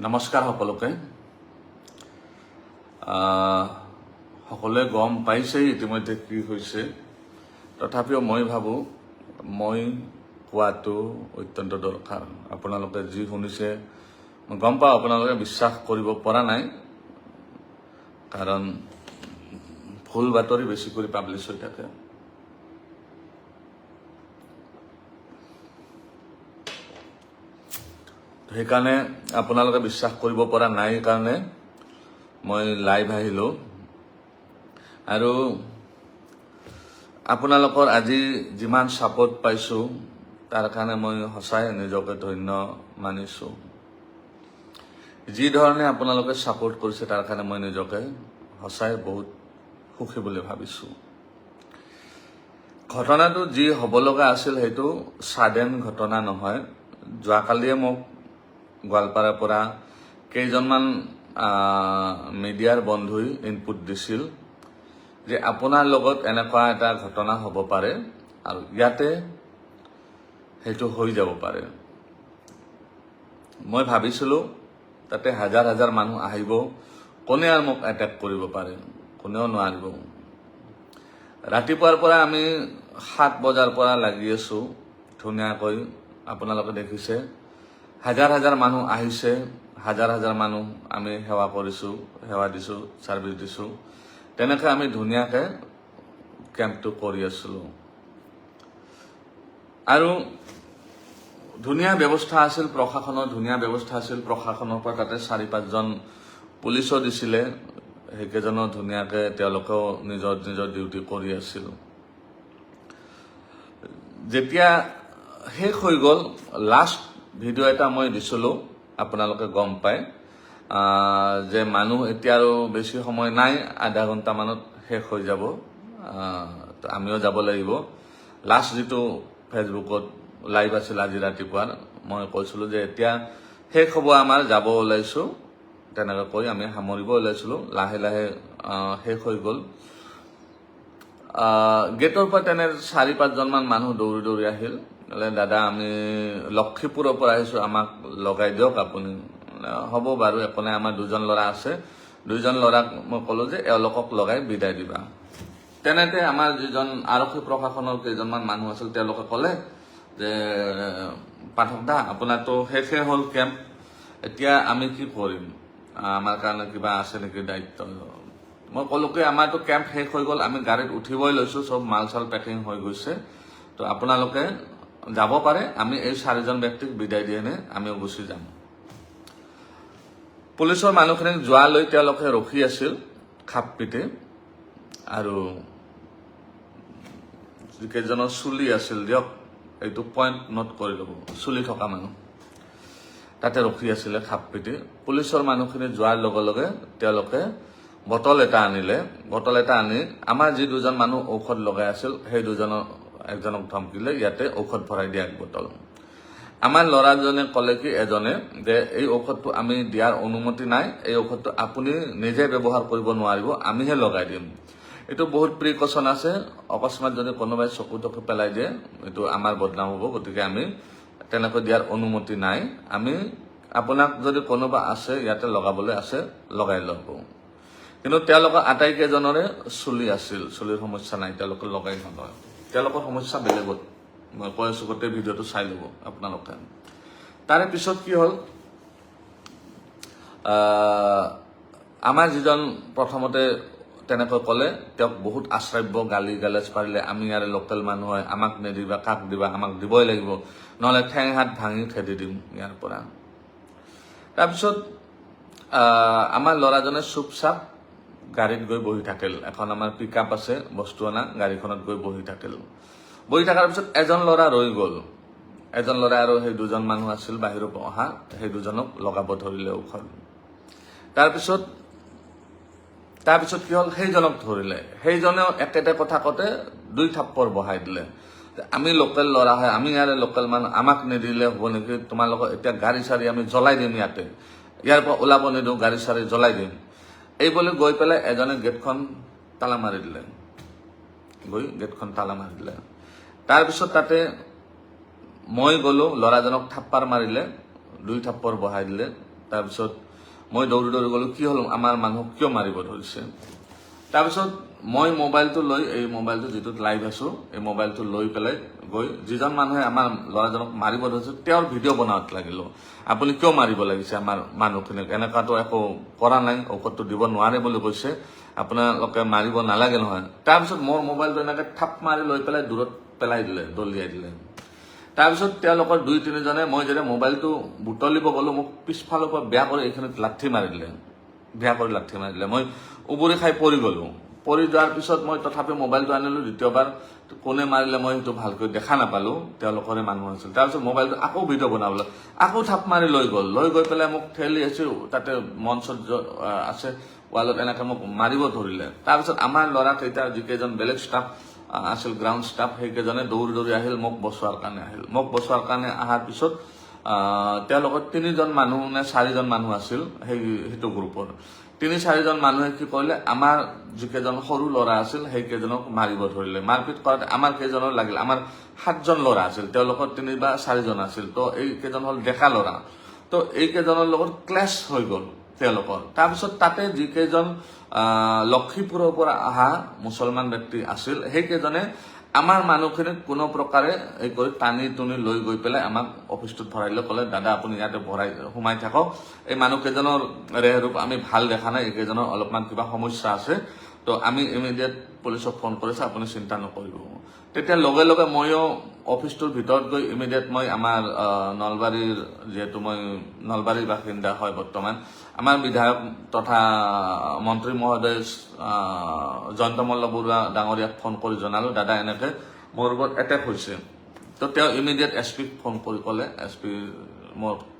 নমস্কাৰ সকলোকে। সকলোৱে গম পাইছেই ইতিমধ্যে কি হৈছে। তথাপিও মই ভাবোঁ, মই কোৱাটো অত্যন্ত দৰকাৰ। আপোনালোকে যি শুনিছে, মই গম পাওঁ আপোনালোকে বিশ্বাস কৰিব পৰা নাই। কাৰণ, ভুল বাতৰি বেছি কৰি পাব্লিছ হৈ থাকে। সেইকাৰণে আপোনালোকে বিশ্বাস কৰিব পৰা নাই কাৰণে মই লাইভ আহিলোঁ। আৰু আপোনালোকৰ আজি যিমান ছাপোৰ্ট পাইছোঁ, তাৰ কাৰণে মই সঁচাই নিজকে ধন্য মানিছোঁ। যি ধৰণে আপোনালোকে ছাপোৰ্ট কৰিছে, তাৰ কাৰণে মই নিজকে সঁচাই বহুত সুখী বুলি ভাবিছোঁ। ঘটনাটো যি হ'ব লগা আছিল, সেইটো ছাডেন ঘটনা নহয়। যোৱাকালিয়ে মোক গোৱালপাৰাৰ পৰা কেইজনমান মিডিয়াৰ বন্ধুই ইনপুট দিছিল যে আপোনাৰ লগত এনেকুৱা এটা ঘটনা হ'ব পাৰে আৰু ইয়াতে সেইটো হৈ যাব পাৰে। মই ভাবিছিলোঁ, তাতে হাজাৰ হাজাৰ মানুহ আহিব, কোনে আৰু মোক এটেক কৰিব পাৰে, কোনেও নোৱাৰিব। ৰাতিপুৱাৰ পৰা আমি সাত বজাৰ পৰা লাগি আছোঁ, ধুনীয়াকৈ। আপোনালোকে দেখিছে। হাজাৰ হাজাৰ মানুহ আহিছে, হাজাৰ হাজাৰ মানুহ আমি সেৱা কৰিছোঁ, সেৱা দিছোঁ ছাৰ্ভিচ দিছোঁ। তেনেকৈ আমি ধুনীয়াকৈ কেম্পটো কৰি আছিলোঁ। আৰু ধুনীয়া ব্যৱস্থা আছিল প্ৰশাসনৰ, ধুনীয়া ব্যৱস্থা আছিল প্ৰশাসনৰ পৰা তাতে চাৰি, পাঁচজন পুলিচো দিছিলে। সেইকেইজনো ধুনীয়াকৈ তেওঁলোকেও নিজৰ নিজৰ ডিউটি কৰি আছিল। যেতিয়া শেষ হৈ গ'ল লাষ্ট ভিডিঅ' এটা মই দিছিলোঁ, আপোনালোকে গম পায়। যে মানুহ এতিয়া আৰু বেছি সময় নাই, আধা ঘণ্টামানত শেষ হৈ যাব। আমিও যাব লাগিব। লাষ্ট যিটো ফেচবুকত লাইভ আছিল আজি ৰাতিপুৱাৰ, মই কৈছিলোঁ যে এতিয়া শেষ হ'ব আমাৰ, যাব ওলাইছোঁ। তেনেকৈ কৈ আমি সামৰিব ওলাইছিলোঁ। লাহে লাহে শেষ হৈ গ'ল। গেটৰ পৰা তেনে চাৰি পাঁচজনমান মানুহ দৌৰি দৌৰি আহিল। দাদা, আমি লক্ষীপুৰৰ পৰা আহিছোঁ, আমাক লগাই দিয়ক, আপুনি, হ'ব বাৰু একো নাই আমাৰ দুজন ল'ৰা আছে। দুইজন ল'ৰাক মই ক'লোঁ যে, এওঁলোকক লগাই বিদায় দিবা। তেনেতে আমাৰ যিজন আৰক্ষী প্ৰশাসনৰ কেইজনমান মানুহ আছিল, তেওঁলোকে ক'লে যে, পাঠক দা, আপোনাৰতো শেষে হ'ল কেম্প, এতিয়া আমি কি কৰিম? আমাৰ কাৰণে কিবা আছে নেকি দায়িত্ব? মই ক'লো কি, আমাৰতো কেম্প শেষ হৈ গ'ল, আমি গাড়ীত উঠিবই লৈছোঁ, চব মাল চাল পেকিং হৈ গৈছে। তো আপোনালোকে যাব পাৰে আমি এই চাৰিজন ব্যক্তিক বিদায় দি এনে আমিও গুচি যাম। পুলিচৰ মানুহখিনিক যোৱালৈ তেওঁলোকে ৰখি আছিল খাপ পিটি আৰু যিকেইজনৰ চুলি আছিল, দিয়ক, এইটো পইণ্ট নোট কৰি ল'ব, চুলি থকা মানুহ। তাতে ৰখি আছিলে খাপ পিটি। পুলিচৰ মানুহখিনি যোৱাৰ লগে লগে তেওঁলোকে বটল এটা আনিলে। বটল এটা আনি আমাৰ যি দুজন মানুহ ঔষধ লগাই আছিল, সেই দুজনৰ একজনক ধমকিলে ইয়াতে ঔষধ ভৰাই দিয়া এক বটল। আমাৰ ল'ৰাজনে ক'লে কি এজনে যে, এই ঔষধটো আমি দিয়াৰ অনুমতি নাই, এই ঔষধটো আপুনি নিজে ব্যৱহাৰ কৰিব নোৱাৰিব, আমিহে লগাই দিম। এইটো বহুত প্ৰিকশ্যন আছে। অকস্মাত যদি কোনোবাই চকু টকু পেলাই দিয়ে, এইটো আমাৰ বদনাম হ'ব, গতিকে আমি তেনেকৈ দিয়াৰ অনুমতি নাই। আমি আপোনাক যদি কোনোবা আছে, ইয়াতে লগাবলৈ আছে, লগাই ল'ব। কিন্তু তেওঁলোকৰ আটাইকেইজনৰে চুলি আছিল, চুলিৰ সমস্যা নাই, তেওঁলোকে লগাই নলয়। তেওঁলোকৰ সমস্যা বেলেগত। মই কৈ আছোঁ গোটেই ভিডিঅ'টো চাই ল'ব আপোনালোকে। তাৰে পিছত কি হ'ল? আমাৰ যিজন প্ৰথমতে তেনেকৈ ক'লে, তেওঁক বহুত আশ্ৰব্য গালি গালাজ পাৰিলে আমি ইয়াৰে লোকেল মানুহ হয়, আমাক নিদিবা, কাক দিবা, আমাক দিবই লাগিব। নহ'লে ঠেং হাত ভাঙি খেদি দিম ইয়াৰ পৰা। তাৰপিছত আমাৰ ল'ৰাজনে চুপচাপ গাড়ীত গৈ বহি থাকিল। এখন আমাৰ পিক আপ আছে বস্তু অনা গাড়ীখনত গৈ বহি থাকিল। বহি থকাৰ পিছত এজন ল'ৰা ৰৈ গ'ল। এজন ল'ৰা আৰু সেই দুজন মানুহ আছিল, বাহিৰৰ পৰা অহা, সেই দুজনক লগাব ধৰিলে ঔষধ। তাৰপিছত তাৰপিছত কি হ'ল? সেইজনক ধৰিলে। সেইজনেও একেটা কথা কওঁতে দুই থাপ্পৰ বহাই দিলে। আমি লোকেল ল'ৰা হয়, আমি ইয়াৰে লোকেল মানুহ, আমাক নিদিলে হ'ব নেকি? তোমালোকৰ এতিয়া গাড়ী চাড়ী আমি জ্বলাই দিম ইয়াতে। ইয়াৰ পৰা ওলাব নিদিওঁ, গাড়ী চাড়ী জ্বলাই দিম। এই বলে গৈ পেলাই এজনে গেটখন তালা মাৰি দিলে। গৈ গেটখন তালা মাৰি দিলে। তাৰপিছত তাতে মই গ'লো, ল'ৰাজনক থাপ্পাৰ মাৰিলে, দুই থাপ্পৰ বহাই দিলে। তাৰপিছত মই দৌৰি দৌৰি গ'লো, কি হ'ল? আমাৰ মানুহক কিয় মাৰিব ধৰিছে? তাৰপিছত মই মোবাইলটো লৈ, এই মোবাইলটো যিটোত লাইভ আছো, এই মোবাইলটো লৈ পেলাই গৈ যিজন মানুহে আমাৰ ল'ৰাজনক মাৰিব ধৰিছে, তেওঁৰ ভিডিঅ' বনাওঁত লাগিলো। আপুনি কিয় মাৰিব লাগিছে আমাৰ মানুহখিনিক? এনেকুৱাতো একো কৰা নাই, ঔষধটো দিব নোৱাৰে বুলি কৈছে। আপোনালোকে মাৰিব নালাগে নহয়। তাৰপিছত মোৰ মোবাইলটো এনেকে থাপ মাৰি লৈ পেলাই দূৰত পেলাই দিলে, দলিয়াই দিলে। তাৰপিছত তেওঁলোকৰ দুই, তিনিজনে, মই যেতিয়া মোবাইলটো বুটলিব গ'লো, মোক পিছফালৰ পৰা বেয়া কৰি এইখিনিত লাঠি মাৰি দিলে। বেয়া কৰি লাঠি মাৰি দিলে। মই উবুৰি খাই পৰি গ'লো। পৰি যোৱাৰ পিছত মই তথাপি মোবাইলটো আনিলো, দ্বিতীয়বাৰ কোনে মাৰিলে মই সেইটো ভালকৈ দেখা নাপালো, তেওঁলোকৰে মানুহ আছিল। তাৰপিছত মোবাইলটো আকৌ ভিডিঅ' বনাবলৈ, আকৌ থাপ মাৰি লৈ গ'ল। লৈ গৈ পেলাই মোক ঠেলি আছো, তাতে মঞ্চত আছে, ৱালত এনেকে মোক মাৰিব ধৰিলে। তাৰপিছত আমাৰ ল'ৰা কেইটা, যিকেইজন বেলেগ ষ্টাফ আছিল গ্ৰাউণ্ড ষ্টাফ সেইকেইজনে দৌৰি দৌৰি আহিল, মোক বচোৱাৰ কাৰণে আহিল। মোক বচোৱাৰ কাৰণে অহাৰ পিছত তেওঁলোকৰ তিনিজন মানুহ নে চাৰিজন মানুহ আছিল, সেই, সেইটো গ্ৰুপৰ তিনি চাৰিজন মানুহে কি কৰিলে, আমাৰ যিকেইজন সৰু ল'ৰা আছিল সেইকেইজনক মাৰিব ধৰিলে। মাৰপিট কৰাতে আমাৰ কেইজনৰ লাগিল, আমাৰ সাতজন ল'ৰা আছিল, তেওঁলোকৰ তিনি বা চাৰিজন আছিল। তো এই কেইজন হ'ল ডেকা ল'ৰা। তো এইকেইজনৰ লগত ক্লেছ হৈ গ'ল তেওঁলোকৰ। তাৰপিছত তাতে যিকেইজন লক্ষীপুৰৰ পৰা অহা মুছলমান ব্যক্তি আছিল সেইকেইজনে আমাৰ মানুহখিনিক কোনো প্ৰকাৰে এই কৰি টানি টুনি লৈ গৈ পেলাই আমাক অফিচটোত ভৰাই লৈ ক'লে, দাদা, আপুনি ইয়াতে ভৰাই, সোমাই থাকক। এই মানুহকেইজনৰ ৰেহৰূপ আমি ভালো দেখা নাই, এইকেইজনৰ অলপমান কিবা সমস্যা আছে। তো আমি ইমিডিয়েট পুলিচক ফোন কৰিছো, আপুনি চিন্তা নকৰিব। তেতিয়া লগে লগে ময়ো অফিচটোৰ ভিতৰত গৈ ইমিডিয়েট মই আমাৰ নলবাৰীৰ যিহেতু মই নলবাৰীৰ বাসিন্দা হয় বৰ্তমান, আমাৰ বিধায়ক তথা মন্ত্ৰী মহোদয় জয়ন্ত মল্ল বৰুৱা ডাঙৰীয়াক ফোন কৰি জনালো, দাদা, এনেকে মোৰ ওপৰত এটেক হৈছে। তো তেওঁ ইমিডিয়েট এছ পিক ফোন কৰি ক'লে এছ পি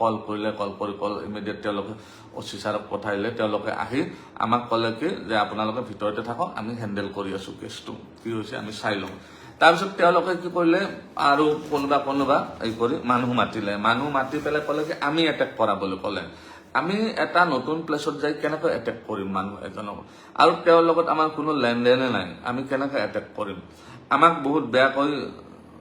কল কৰিলে, কল কৰি কল ইমিডিয়েট তেওঁলোকে অ চি ছাৰক পঠাইলে, তেওঁলোকে আহি আমাক ক'লে কি যে আপোনালোকে ভিতৰতে থাকক, আমি হেণ্ডেল কৰি আছো কেছটো কি হৈছে, আমি চাই লওঁ। তাৰপিছত তেওঁলোকে কি কৰিলে, আৰু কোনোবা কোনোবা এই কৰি মানুহ মাতিলে। মানুহ মাতি পেলাই ক'লে কি, আমি এটেক কৰা বুলি ক'লে। আমি এটা নতুন প্লেচত যাই কেনেকৈ এটেক কৰিম মানুহ এজনক? আৰু তেওঁৰ লগত আমাৰ কোনো লেনদেনে নাই। আমি কেনেকৈ এটেক কৰিম? আমাক বহুত বেয়াকৈ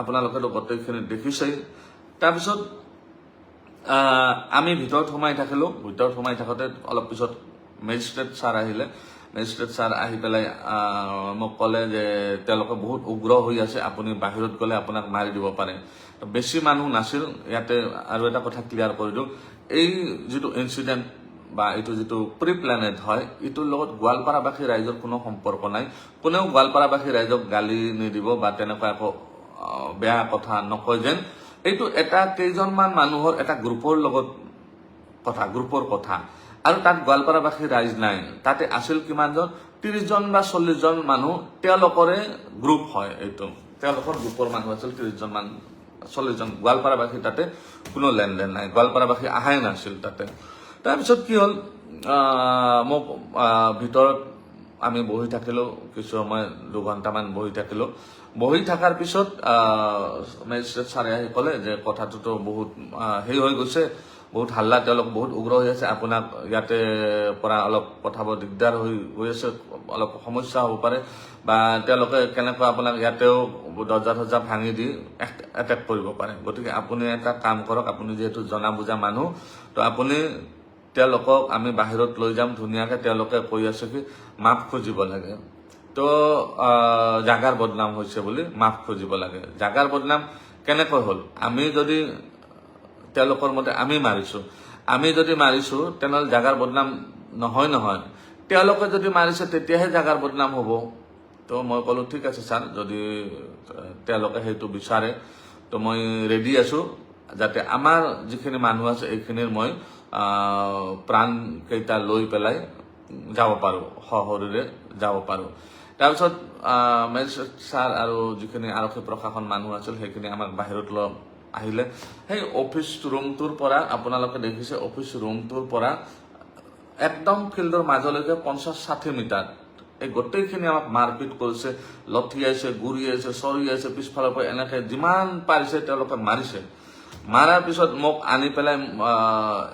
আপোনালোকেতো গোটেইখিনি দেখিছেই। তাৰপিছত আমি ভিতৰত সোমাই থাকিলো। ভিতৰত সোমাই থাকোতে অলপ পিছত মেজিষ্ট্ৰেট ছাৰ আহিলে। মেজিষ্ট্ৰেট ছাৰ আহি পেলাই মোক ক'লে যে তেওঁলোকে বহুত উগ্ৰ হৈ আছে, আপুনি বাহিৰত গ'লে আপোনাক মাৰি দিব পাৰে। বেছি মানুহ নাছিল, ইয়াতে আৰু এটা কথা ক্লিয়াৰ কৰি দিওঁ। এই যিটো ইনচিডেণ্ট বা এইটো যিটো প্ৰি প্লেনেড হয়, এইটোৰ লগত গোৱালপাৰাবাসী ৰাইজৰ কোনো সম্পৰ্ক নাই। কোনেও গোৱালপাৰাবাসী ৰাইজক গালি নিদিব বা তেনেকুৱা একো বেয়া কথা নকয় যেন এইটো এটা কেইজনমান মানুহৰ এটা গ্ৰুপৰ লগত কথা, গ্ৰুপৰ কথা। আৰু তাত গোৱালপাৰাবাসী ৰাইজ নাই। তাতে আছিল কিমানজন? ত্ৰিশজন বা চল্লিশজন মানুহ। তেওঁলোকৰে গ্ৰুপ হয় এইটো। তেওঁলোকৰ গ্ৰুপৰ মানুহ আছিল ত্ৰিশজন মান চল্লিশজন গোৱালপাৰাবাসী তাতে কোনো লেনদেন নাই। গোৱালপাৰাবাসী অহাই নাছিল তাতে। তাৰপিছত কি হ'ল? মোক ভিতৰত আমি বহি থাকিলোঁ। কিছু সময়, দুঘণ্টামান বহি থাকিলো। বহি থকাৰ পিছত মেজিষ্ট্ৰেট ছাৰে আহি ক'লে যে কথাটোতো বহুত হেৰি হৈ গৈছে, বহুত হাল্লা, তেওঁলোক বহুত উগ্ৰ হৈ আছে। আপোনাক ইয়াতে পৰা অলপ পঠাব দিগদাৰ হৈ গৈ আছে, অলপ সমস্যা হ'ব পাৰে। বা তেওঁলোকে কেনেকৈ আপোনাক ইয়াতেও দৰ্জা চৰ্জা ভাঙি দি এটেক কৰিব পাৰে। গতিকে আপুনি এটা কাম কৰক, আপুনি যিহেতু জনা বুজা মানুহ, তো আপুনি তেওঁলোকক আমি বাহিৰত লৈ যাম, ধুনীয়াকে তেওঁলোকে কৈ আছে কি মাফ খুজিব লাগে। তো জাগাৰ বদনাম হৈছে বুলি মাফ খুজিব লাগে। জাগাৰ বদনাম কেনেকৈ হ'ল? আমি যদি তেওঁলোকৰ মতে আমি মাৰিছো। আমি যদি মাৰিছো তেনেহ'লে জাগাৰ বদনাম নহয় নহয়। তেওঁলোকে যদি মাৰিছে তেতিয়াহে জাগাৰ বদনাম হ'ব। তো মই ক'লো ঠিক আছে ছাৰ যদি তেওঁলোকে সেইটো বিচাৰে তো মই ৰেডি আছো যাতে আমাৰ যিখিনি মানুহ আছে এইখিনিৰ মই আহ, প্ৰাণ কেইটা লৈ পেলাই যাব পাৰো সশৰীৰে যাব পাৰো। তাৰপিছত মেজিষ্ট্ৰেট ছাৰ আৰু যিখিনি আৰক্ষী প্ৰশাসন মানুহ আছিল, সেইখিনি আমাক বাহিৰত লৈ আহিলে। সেই অফিচ ৰুমটোৰ পৰা, আপোনালোকে দেখিছে অফিচ ৰুমটোৰ পৰা একদম ফিল্ডৰ মাজলৈকে পঞ্চাছ ষাঠি মিটাৰ। এই গোটেইখিনি আমাক মাৰপিট কৰিছে, লঠিয়াইছে, গুৰিয়াইছে, চৰিয়াইছে, পিছফালৰ পৰা এনেকে যিমান পাৰিছে তেওঁলোকে মাৰিছে। মাৰাৰ পিছত মোক আনি পেলাই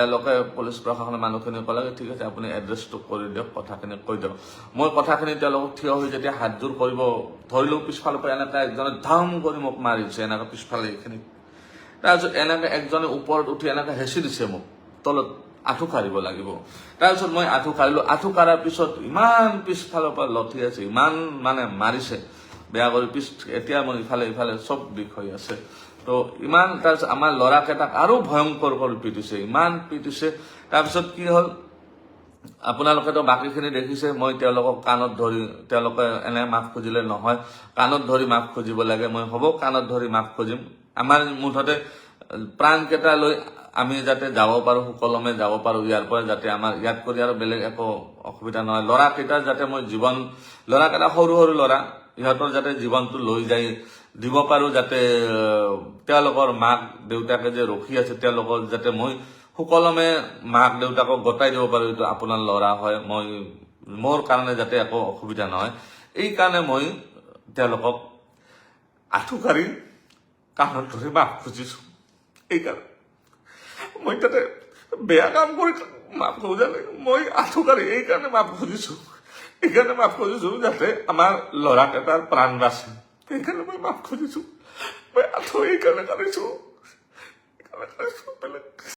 এওঁলোকে পুলিচ প্ৰশাসনৰ মানুহখিনি ক'লে, ঠিক আছে, আপুনি এড্ৰেছটো কৰি দিয়ক, কথাখিনি কৈ দিয়ক। মই কথাখিনি তেওঁলোকক থিয় হৈ যেতিয়া হাতযোৰ কৰিব ধৰিলো পিছফালৰ পৰা এনেকে একজনে ধাম কৰি মোক মাৰিছে, এনেকে পিছফালে এইখিনি। তাৰপিছত এনেকে একজনে ওপৰত উঠি এনেকে হেঁচি দিছে মোক, তলত আঁঠু কাঢ়িব লাগিব। তাৰপিছত মই আঁঠু কাঢ়িলো, আঁঠু কাঢ়াৰ পিছত ইমান পিছফালৰ পৰা লঠি আছে, ইমান মানে মাৰিছে। বেয়া কৰি পিছ, এতিয়া মোৰ ইফালে ইফালে চব বিষ হৈ আছে। তো ইমান তাৰপিছত আমাৰ ল'ৰাকেইটাক আৰু ভয়ংকৰ কৰি পিটিছে, ইমান পিটিছে। তাৰপিছত কি হ'ল? আপোনালোকেতো বাকীখিনি দেখিছে, মই তেওঁলোকক কাণত ধৰি, তেওঁলোকে এনে মাফ খুজিলে নহয়। কাণত ধৰি মাফ খুজিব লাগে, মই হ'ব, কাণত ধৰি মাফ খুজিম। আমাৰ মুঠতে প্ৰাণকেইটা লৈ আমি যাতে যাব পাৰো, সুকলমে যাব পাৰো, ইয়াৰ পৰা যাতে আমাৰ, ইয়াত কৰি আৰু বেলেগ একো অসুবিধা নহয়। ল'ৰাকেইটাৰ যাতে মই জীৱন ল'ৰাকেইটা সৰু সৰু ল'ৰা ইহঁতৰ যাতে জীৱনটো লৈ যাই দিব পাৰো যাতে তেওঁলোকৰ মাক দেউতাকে যে ৰখি আছে তেওঁলোকৰ যাতে মই সুকলমে মাক দেউতাকক গতাই দিব পাৰো, এইটো আপোনাৰ ল'ৰা হয়, মই, মোৰ কাৰণে যাতে একো অসুবিধা নহয়। এই কাৰণে মই তেওঁলোকক আঁঠু কাঢ়ি কাণত ধৰি মাফ খুজিছো। এইকাৰণে মই তাতে বেয়া কাম কৰি মাফ খোজা নাই মই আঁঠু কাঢ়ি এইকাৰণে মাফ খুজিছো। এইকাৰণে মাফ খুজিছো যাতে আমাৰ ল'ৰাকেইটাৰ প্ৰাণ বাচে। সেইকাৰণে মই মাফ খুজিছো মই আঁঠু এইকাৰণে কাঢ়িছো এইকাৰণে কাঢ়িছো বেলেগ